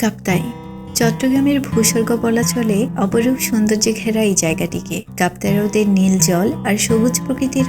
কাপ্তাই। চট্টগ্রামের ভূস্বর্গ বলা চলে অপরূপ সৌন্দর্যে ঘেরা এই জায়গাটিকে। কাপ্তাই হ্রদের নীল জল আর সবুজ প্রকৃতির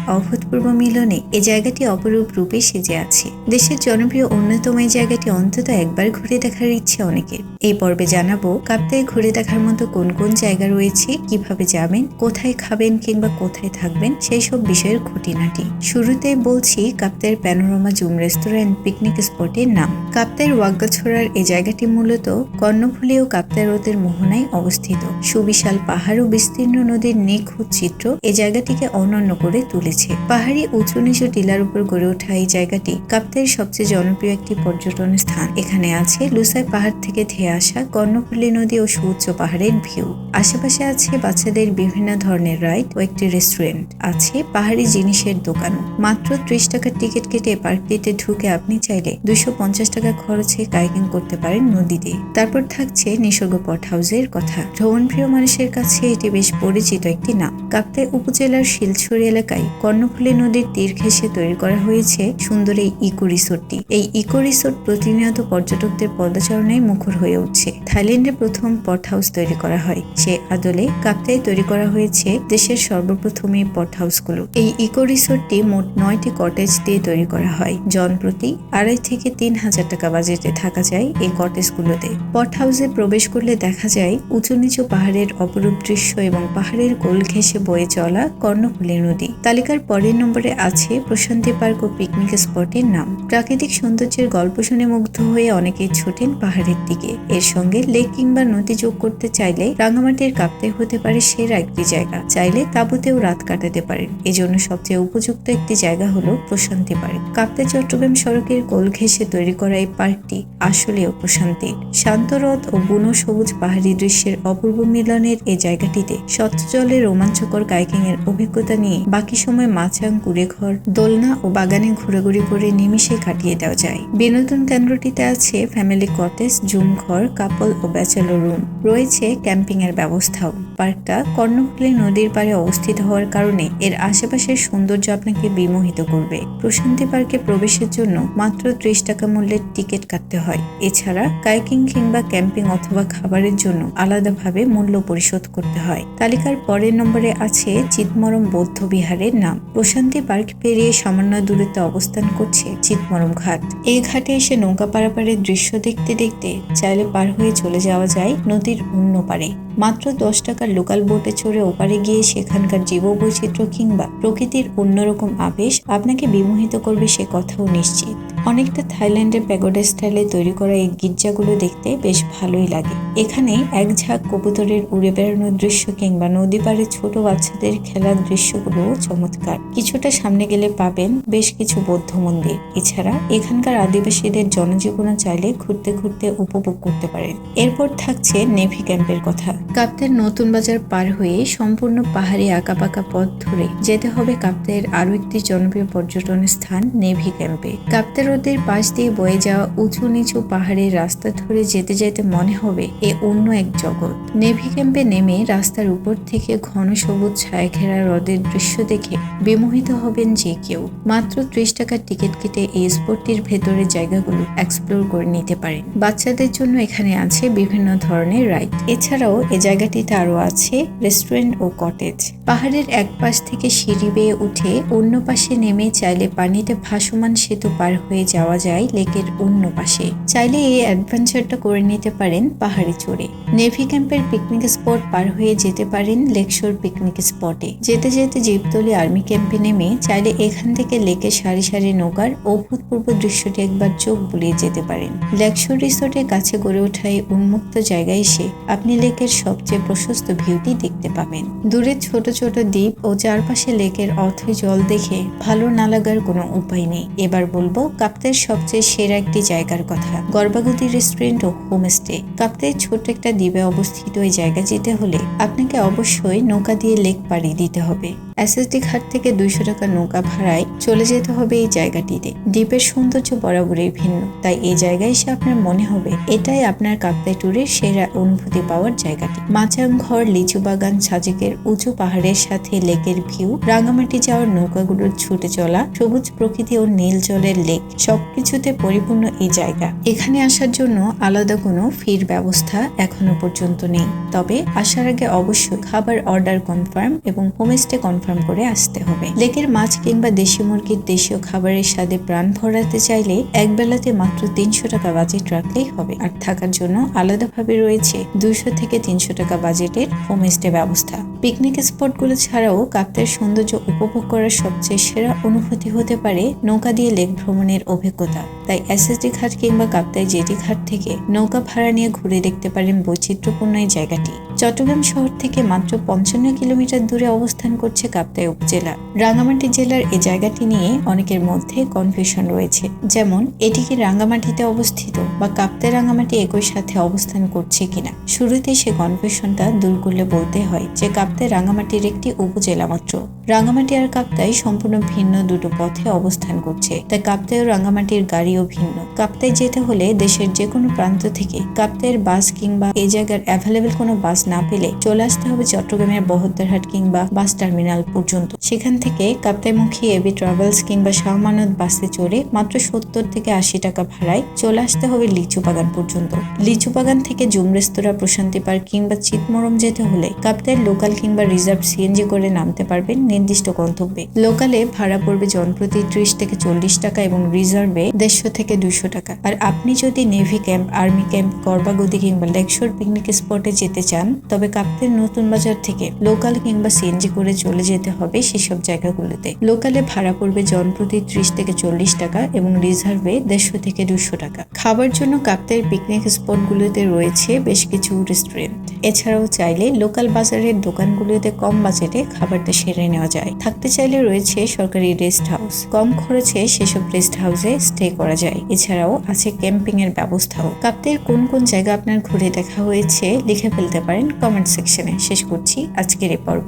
অভূতপূর্ব মিলনে এই জায়গাটি অপরূপ রূপে সেজে আছে। দেশের জনপ্রিয় অন্যতম এই জায়গাটি অন্তত একবার ঘুরে দেখার ইচ্ছে অনেকের। এই পর্বে জানাব, কাপ্তাই ঘুরে দেখার মতো কোন কোন জায়গা রয়েছে, কীভাবে যাবেন, কোথায় খাবেন কিংবা কোথায় থাকবেন, সেই সব বিষয়ের খুঁটিনাটি। শুরুতে বলছি কাপ্তাইয়ের প্যানোরামা জুম রেস্টুরেন্ট পিকনিক স্পটের নাম। কাপ্তাইয়ের ওয়াগ্গাছড়ার এই জায়গাটি মূলত কর্ণফুলী ও হ্রদের মোহনায় অবস্থিত। সুবিশাল পাহাড় ও বিস্তীর্ণ নদীর নিখুঁত চিত্র এই জায়গাটিকে অনন্য করে তুলেছে। পাহাড়ি উঁচু নিচু টিলার উপর গড়ে ওঠা এই জায়গাটি কাপ্তাইয়ের সবচেয়ে জনপ্রিয় একটি পর্যটন স্থান। এখানে আছে লুসাই পাহাড় থেকে ধেয়ে আসা কর্ণফুলী নদী ও সুউচ্চ পাহাড়ের ভিউ। আশেপাশে আছে বাচ্চাদের বিভিন্ন ধরনের রাইড ও একটি রেস্টুরেন্ট। আছে পাহাড়ি জিনিসের দোকানও মাত্র ত্রিশ টাকার টিকিট কেটে পার্কটিতে ঢুকে আপনি চাইলে দুশো পঞ্চাশ টাকা খরচে কাইকিং করতে পারেন নদীতে। তারপর থাকছে নিসর্গ পট হাউসের কথা। ভ্রমণপ্রিয় মানুষের কাছে এটি বেশ পরিচিত একটি নাম। কাপ্তাই উপজেলার শিলছড়ি এলাকায় কর্ণফুলী নদীর তীর ঘেঁষে তৈরি করা হয়েছে সুন্দর এই ইকো রিসোর্টটি। এই ইকো রিসোর্ট প্রতিনিয়ত পর্যটকদের পদচারণায় মুখর হয়ে উঠছে। থাইল্যান্ডে প্রথম পট হাউস তৈরি করা হয়। সে আদলে কাপ্তাই তৈরি করা হয়েছে দেশের সর্বপ্রথম এই পট হাউসগুলো। এই ইকো রিসোর্টটি মোট নয়টি কটেজ দিয়ে তৈরি করা হয়। জনপ্রতি আড়াই থেকে তিন হাজার টাকা বাজেটে থাকা যায় এই কটেজগুলোতে। পট হাউসে প্রবেশ করলে দেখা যায় উঁচু নিচু পাহাড়ের অপরূপ দৃশ্য এবং পাহাড়ের কোল ঘেঁষে বয়ে চলা কর্ণফুলী নদী। তালিকার পরের নম্বরে আছে প্রশান্তি পার্ক ও পিকনিক স্পটের নাম। প্রাকৃতিক সৌন্দর্যের গল্প শুনে মুগ্ধ হয়ে অনেকেই ছোটেন পাহাড়ের দিকে। এর সঙ্গে লেক কিংবা নদী যোগ করতে চাইলে রাঙামাটির কাঁপতে হতে পারে সেরা একটি জায়গা। চাইলে তাঁবুতেও রাত কাটাতে পারেন। এজন্য সবচেয়ে উপযুক্ত একটি জায়গা হলো প্রশান্তি পার্ক। কাপ্তাই চট্টগ্রাম সড়কের গোল ঘেঁষে তৈরি করা এই পার্কটি আসলেও প্রশান্তির। শান্তরথ ও বুনো সবুজ পাহাড়ি দৃশ্যের অপূর্ব মিলনের এই জায়গাটিতে স্বচ্ছ জলে রোমাঞ্চকর কাইকিং এর অভিজ্ঞতা নিয়ে বাকি সময় মাছাং কুড়েঘর, দোলনা ও বাগানে ঘোরাঘুরি করে নিমিশে কাটিয়ে দেওয়া যায়। বিনোদন কেন্দ্রটিতে আছে ফ্যামিলি কটেজ জুম ঘর কাপল ও ব্যাচেলর রুম। রয়েছে ক্যাম্পিং এর ব্যবস্থাও। পার্কটা কর্ণফুলী নদীর পাড়ে অবস্থিত হওয়ার কারণে এর আশেপাশের সৌন্দর্য আপনাকে বিমোহিত করবে। প্রশান্তি পার্কে প্রবেশের জন্য মাত্র ত্রিশ টাকা মূল্যের টিকিট কাটতে হয়। এছাড়া কাইকিং কিংবা ক্যাম্পিং অথবা খাবারের জন্য আলাদাভাবে মূল্য পরিশোধ করতে হয়। তালিকার পরের নম্বরে আছে চিতমরম বৌদ্ধ বিহারের নাম। প্রশান্তি পার্ক পেরিয়ে সামান্য দূরত্বে অবস্থান করছে চিতমরম ঘাট। এই ঘাটে এসে নৌকা পারাপারের দৃশ্য দেখতে দেখতে চাইলে পার হয়ে চলে যাওয়া যায় নদীর অন্য পারে মাত্র দশ টাকার লোকাল বোটে চড়ে ওপারে গিয়ে সেখানকার জীববৈচিত্র্য কিংবা প্রকৃতির অন্যরকম আবেশ আপনাকে বিমোহিত করবে সে কথাও নিশ্চিত। অনেকটা থাইল্যান্ডের প্যাগোডা স্টাইলে তৈরি করা এই গির্জাগুলো দেখতে বেশ ভালোই লাগে। এখানে এক ঝাঁক কবুতরের উড়ে বেড়ানোর দৃশ্য কিংবা নদী পাড়ে ছোট বাচ্চাদের খেলার দৃশ্যগুলো চমৎকার। কিছুটা সামনে গেলে পাবেন বেশ কিছু বৌদ্ধ মন্দির। এছাড়া এখানকার আদিবাসীদের জনজীবনও চাইলে ঘুরতে ঘুরতে উপভোগ করতে পারেন। এরপর থাকছে নেভি ক্যাম্পের কথা। কাপ্তের নতুন বাজার পার হয়ে সম্পূর্ণ পাহাড়ি আঁকাপাকা পথ ধরে যেতে হবে কাপ্তের আরও একটি জনপ্রিয় পর্যটন স্থান নেভি ক্যাম্পে। কাপ্তের হ্রদের পাশ দিয়ে বয়ে যাওয়া উঁচু নিচু পাহাড়ের রাস্তা ধরে যেতে যেতে মনে হবে এ অন্য এক জগৎ। নেভি ক্যাম্পে নেমে রাস্তার উপর থেকে ঘন সবুজ ছায়া ঘেরা হ্রদের দৃশ্য দেখে বিমোহিত হবেন যে কেউ। মাত্র ত্রিশ টাকার টিকিট কেটে এই স্পোর্টটির ভেতরের জায়গাগুলো এক্সপ্লোর করে নিতে পারেন। বাচ্চাদের জন্য এখানে আছে বিভিন্ন ধরনের রাইড এছাড়াও এ জায়গাটিতে আরও আছে রেস্টুরেন্ট ও কটেজ পাহাড়ের এক পাশ থেকে সিঁড়ি বেয়ে উঠে অন্য পাশে নেমে চাইলে পানিতে ভাসমান সেতু পার হয়ে যাওয়া যায় লেকের অন্য পাশে। চাইলে এই অ্যাডভেঞ্চারটা করে নিতে পারেন পাহাড়ে চড়ে। নেভি ক্যাম্পের পিকনিক স্পট পার হয়ে যেতে পারেন লেকশোর পিকনিক স্পটে। যেতে যেতে জীবতলি আর্মি ক্যাম্পে নেমে চাইলে এখান থেকে লেকের সারি সারি নৌকার অভূতপূর্ব দৃশ্যটি একবার চোখ বুলিয়ে যেতে পারেন। লেকশোর রিসোর্টের কাছে গড়ে ওঠা এই উন্মুক্ত জায়গায় এসে আপনি লেকের সবচেয়ে প্রশস্ত ভিউটি দেখতে পাবেন। দূরে ছোট ছোট দ্বীপ ও চারপাশে লেকের অথই জল দেখে ভালো না লাগার কোনো উপায় নেই। এবার বলব কাপ্তের সবচেয়ে সেরা একটি জায়গার কথা। গর্ভাগতি রেস্টুরেন্ট ও হোমস্টে। কাপ্তের ছোট একটা দ্বীপে অবস্থিত ওই জায়গা যেতে হলে আপনাকে অবশ্যই নৌকা দিয়ে লেক পাড়ি দিতে হবে। এসএসডি ঘাট থেকে দুইশো টাকা নৌকা ভাড়ায় চলে যেতে হবে এই জায়গাটিতে। দ্বীপের সৌন্দর্য বরাবরই ভিন্ন, তাই এই জায়গায় এসে আপনার মনে হবে, এটাই আপনার কাপ্তাই ট্যুরের সেরা অনুভূতি পাওয়ার জায়গাটি। মাচাং ঘর, লিচু বাগান সাজেকের উঁচু পাহাড়ের সাথে লেকের ভিউ, রাঙামাটি যাওয়ার নৌকাগুলোর ছুটে চলা, সবুজ প্রকৃতি ও নীল জলের লেক, সবকিছুতে পরিপূর্ণ এই জায়গা। এখানে আসার জন্য আলাদা কোনো ফির ব্যবস্থা এখনও পর্যন্ত নেই। তবে আসার আগে অবশ্যই খাবার অর্ডার কনফার্ম এবং হোমস্টে কনফার্ম করে আসতে হবে। লেকের মাছ কিংবা দেশি মুরগির দেশীয় খাবারের স্বাদে প্রাণ ভরাতে চাইলে এক বেলাতে মাত্র তিনশো টাকা বাজেট রাখলেই হবে। আর থাকার জন্য আলাদাভাবে রয়েছে দুইশো থেকে তিনশো টাকা বাজেটের হোমস্টে ব্যবস্থা। পিকনিক স্পটগুলো ছাড়াও কাপ্তের সৌন্দর্য উপভোগ করার সবচেয়ে সেরা অনুভূতি হতে পারে নৌকা দিয়ে লেক ভ্রমণের অভিজ্ঞতা। তাই এসএসডি ঘাট কিংবা কাপ্তাই জেটি ঘাট থেকে নৌকা ভাড়া নিয়ে ঘুরে দেখতে পারেন বৈচিত্র্যপূর্ণ এই জায়গাটি। চট্টগ্রাম শহর থেকে মাত্র পঞ্চান্ন কিলোমিটার দূরে অবস্থান করছে কাপ্তাই উপজেলা। রাঙ্গামাটি জেলার এই জায়গাটি নিয়ে অনেকের মধ্যে কনফিউশন রয়েছে। যেমন এটি কি রাঙ্গামাটিতে অবস্থিত বা কাপ্তাই রাঙ্গামাটি একই সাথে অবস্থান করছে কিনা। শুরুতে সে কনফিউশনটা দূর করলে বলতে হয় যে কাপ্তাই রাঙ্গামাটির একটি উপজেলা মাত্র। রাঙ্গামাটি আর কাপ্তাই সম্পূর্ণ ভিন্ন দুটো পথে অবস্থান করছে। তাই কাপ্তাই ও রাঙ্গামাটির গাড়িও ভিন্ন। কাপ্তাই যেতে হলে দেশের যে কোনো প্রান্ত থেকে কাপ্তাইয়ের বাস কিংবা এই জায়গার অ্যাভেলেবেল কোনো বাস না পেলে চলে আসতে হবে চট্টগ্রামের বহদ্দারহাট কিংবা বাস টার্মিনাল পর্যন্ত। সেখান থেকে কাপ্তাইমুখী এবি ট্রাভেলস কিংবা শাহমানত বাসে চড়ে মাত্র সত্তর থেকে আশি টাকা ভাড়ায় চলে আসতে হবে লিচু বাগান পর্যন্ত। লিচু বাগান থেকে জুম রেস্তোরাঁ প্রশান্তি পার্ক কিংবা চিতমরম যেতে হলে কাপ্তাইয়ের লোকাল কিংবা রিজার্ভ সিএনজি করে নামতে পারবেন নির্দিষ্ট গন্তব্যে। লোকালে ভাড়া পড়বে জনপ্রতি ত্রিশ থেকে চল্লিশ টাকা এবং রিজার্ভে দেড়শো থেকে দুশো টাকা। আর আপনি যদি নেভি ক্যাম্প, আর্মি ক্যাম্প করবাগদি কিংবা লেকশোর পিকনিক স্পটে যেতে চান তবে কাপ্তের নতুন বাজার থেকে লোকাল কিংবা সিএনজি করে চলে যেতে হবে সেসব জায়গাগুলোতে। লোকালে ভাড়া পড়বে জনপ্রতি ত্রিশ থেকে চল্লিশ টাকা এবং রিজার্ভে দেড়শো থেকে দুশো টাকা। খাবার জন্য কাপ্তের পিকনিক স্পটগুলোতে রয়েছে বেশ কিছু রেস্টুরেন্ট। এছাড়াও চাইলে লোকাল বাজারের দোকানগুলোতে কম বাজেটে খাবারটা সেরে নেওয়া যায়। থাকতে চাইলে রয়েছে সরকারি রেস্ট হাউস। কম খরচে সেসব রেস্ট হাউসে স্টে করা যায়। এছাড়াও আছে ক্যাম্পিং এর ব্যবস্থাও। কাপ্তের কোন কোন জায়গা আপনার ঘুরে দেখা হয়েছে, লিখে ফেলতে পারেন কমেন্ট সেকশনে শেষ করছি। আজকের এ পর্ব